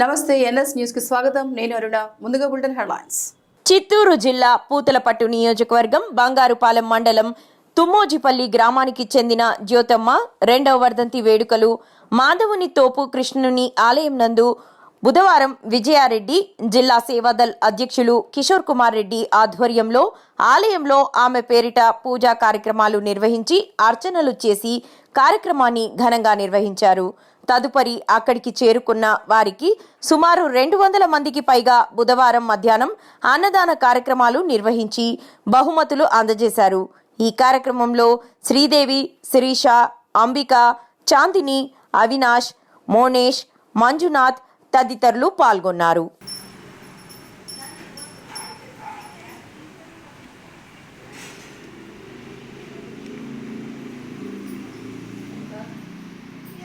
నమస్తే ఎన్ఎస్ న్యూస్కి స్వాగతం. నేను అరుణ. ముందుగా బులెటిన్ హెడ్లైన్స్. చిత్తూరు జిల్లా పూతలపట్టు నియోజకవర్గం బంగారుపాలెం మండలం తుమ్మోజిపల్లి గ్రామానికి చెందిన జ్యోతమ్మ రెండవ వర్ధంతి వేడుకలు మాధవుని తోపు కృష్ణుని ఆలయం నందు బుధవారం విజయారెడ్డి జిల్లా సేవాదల్ అధ్యక్షులు కిషోర్ కుమార్ రెడ్డి ఆధ్వర్యంలో ఆలయంలో ఆమె పేరిట పూజా కార్యక్రమాలు నిర్వహించి అర్చనలు చేసి కార్యక్రమాన్ని ఘనంగా నిర్వహించారు. తదుపరి అక్కడికి చేరుకున్న వారికి సుమారు రెండు వందల మందికి పైగా బుధవారం మధ్యాహ్నం అన్నదాన కార్యక్రమాలు నిర్వహించి బహుమతులు అందజేశారు. ఈ కార్యక్రమంలో శ్రీదేవి శిరీష అంబిక చాందిని అవినాష్ మోనేష్ మంజునాథ్ తదితరులు పాల్గొన్నారు.